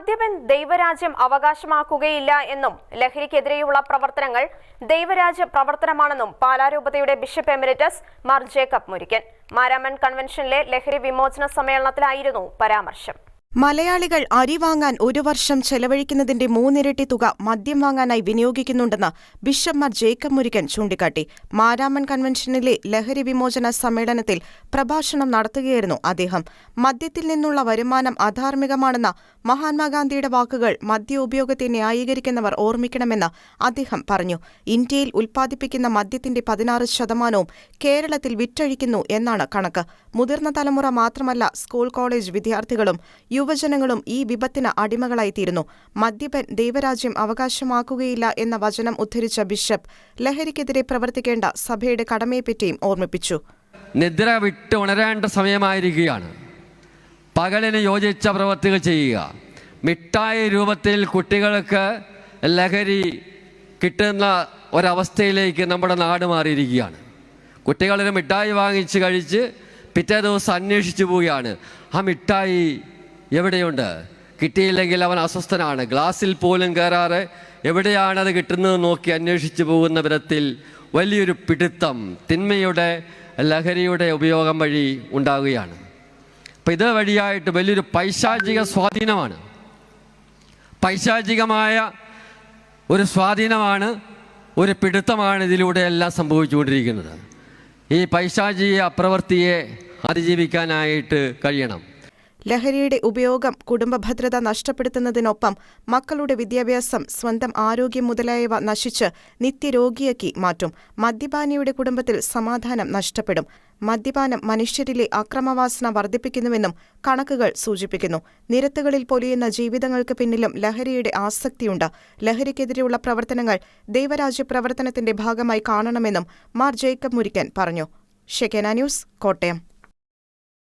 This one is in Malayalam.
മദ്യപൻ ദൈവരാജ്യം അവകാശമാക്കുകയില്ല എന്നും ലഹരിക്കെതിരെയുള്ള പ്രവർത്തനങ്ങൾ ദൈവരാജ്യ പ്രവർത്തനമാണെന്നും പാലാരൂപതയുടെ bishop emeritus Mar Jacob Murikkan Maramon കൺവെൻഷനിലെ ലഹരി വിമോചന സമ്മേളനത്തിലായിരുന്നു പരാമർശം. മലയാളികൾ അരി വാങ്ങാൻ ഒരു വർഷം ചെലവഴിക്കുന്നതിന്റെ മൂന്നിരട്ടി തുക മദ്യം വാങ്ങാനായി വിനിയോഗിക്കുന്നുണ്ടെന്ന് ബിഷപ്പ് മാർ ജേക്കബ് മുരിക്കൻ ചൂണ്ടിക്കാട്ടി. മാരാമൻ കൺവെൻഷനിലെ ലഹരി വിമോചന സമ്മേളനത്തിൽ പ്രഭാഷണം നടത്തുകയായിരുന്നു അദ്ദേഹം. മദ്യത്തിൽ നിന്നുള്ള വരുമാനം അധാർമികമാണെന്ന മഹാത്മാഗാന്ധിയുടെ വാക്കുകൾ മദ്യ ഉപയോഗത്തെ ന്യായീകരിക്കുന്നവർ ഓർമ്മിക്കണമെന്ന് അദ്ദേഹം പറഞ്ഞു. ഇന്ത്യയിൽ ഉൽപ്പാദിപ്പിക്കുന്ന മദ്യത്തിന്റെ പതിനാറ് ശതമാനവും കേരളത്തിൽ വിറ്റഴിക്കുന്നു എന്നാണ് കണക്ക്. മുതിർന്ന തലമുറ മാത്രമല്ല സ്കൂൾ കോളേജ് വിദ്യാർത്ഥികളും യുവജനങ്ങളും ഈ വിപത്തിന് അടിമകളായിത്തീരുന്നു. മദ്യപൻ ദൈവരാജ്യം അവകാശമാക്കുകയില്ല എന്ന വചനം ഉദ്ധരിച്ച ബിഷപ്പ് ലഹരിക്കെതിരെ പ്രവർത്തിക്കേണ്ട സഭയുടെ കടമയെപ്പറ്റിയും ഓർമ്മിപ്പിച്ചു. നിദ്ര വിട്ട് ഉണരേണ്ട സമയമായിരിക്കുകയാണ്. പകലിന് യോജിച്ച പ്രവൃത്തികൾ ചെയ്യുക. മിഠായി രൂപത്തിൽ കുട്ടികൾക്ക് ലഹരി കിട്ടുന്ന ഒരവസ്ഥയിലേക്ക് നമ്മുടെ നാട് മാറിയിരിക്കുകയാണ്. കുട്ടികളൊരു മിഠായി വാങ്ങിച്ച് കഴിച്ച് പിറ്റേ ദിവസം അന്വേഷിച്ചു പോവുകയാണ്. ആ മിഠായി എവിടെയുണ്ട്? കിട്ടിയില്ലെങ്കിൽ അവൻ അസ്വസ്ഥനാണ്. ഗ്ലാസ്സിൽ പോലും കയറാറ് അത് കിട്ടുന്നത് നോക്കി അന്വേഷിച്ചു പോകുന്ന വിധത്തിൽ വലിയൊരു പിടുത്തം തിന്മയുടെ ലഹരിയുടെ ഉപയോഗം വഴി ഉണ്ടാകുകയാണ്. അപ്പം ഇത് വഴിയായിട്ട് വലിയൊരു പൈശാചിക സ്വാധീനമാണ്. പൈശാചികമായ ഒരു സ്വാധീനമാണ് ഒരു പിടുത്തമാണ് ഇതിലൂടെ എല്ലാം സംഭവിച്ചുകൊണ്ടിരിക്കുന്നത്. ഈ പൈശാചിക പ്രവൃത്തിയെ അതിജീവിക്കാനായിട്ട് കഴിയണം. ലഹരിയുടെ ഉപയോഗം കുടുംബഭദ്രത നഷ്ടപ്പെടുത്തുന്നതിനൊപ്പം മക്കളുടെ വിദ്യാഭ്യാസം സ്വന്തം ആരോഗ്യം മുതലായവ നശിച്ച് നിത്യരോഗിയാക്കി മാറ്റും. മദ്യപാനിയുടെ കുടുംബത്തിൽ സമാധാനം നഷ്ടപ്പെടും. മദ്യപാനം മനുഷ്യരിലെ അക്രമവാസന വർദ്ധിപ്പിക്കുന്നുവെന്നും കണക്കുകൾ സൂചിപ്പിക്കുന്നു. നിരത്തുകളിൽ പൊലിയുന്ന ജീവിതങ്ങൾക്ക് പിന്നിലും ലഹരിയുടെ ആസക്തിയുണ്ട്. ലഹരിക്കെതിരെയുള്ള പ്രവർത്തനങ്ങൾ ദൈവരാജ്യ പ്രവർത്തനത്തിന്റെ ഭാഗമായി കാണണമെന്നും മാർ ജേക്കബ് മുരിക്കൻ പറഞ്ഞു. Shekinah news Kottayam.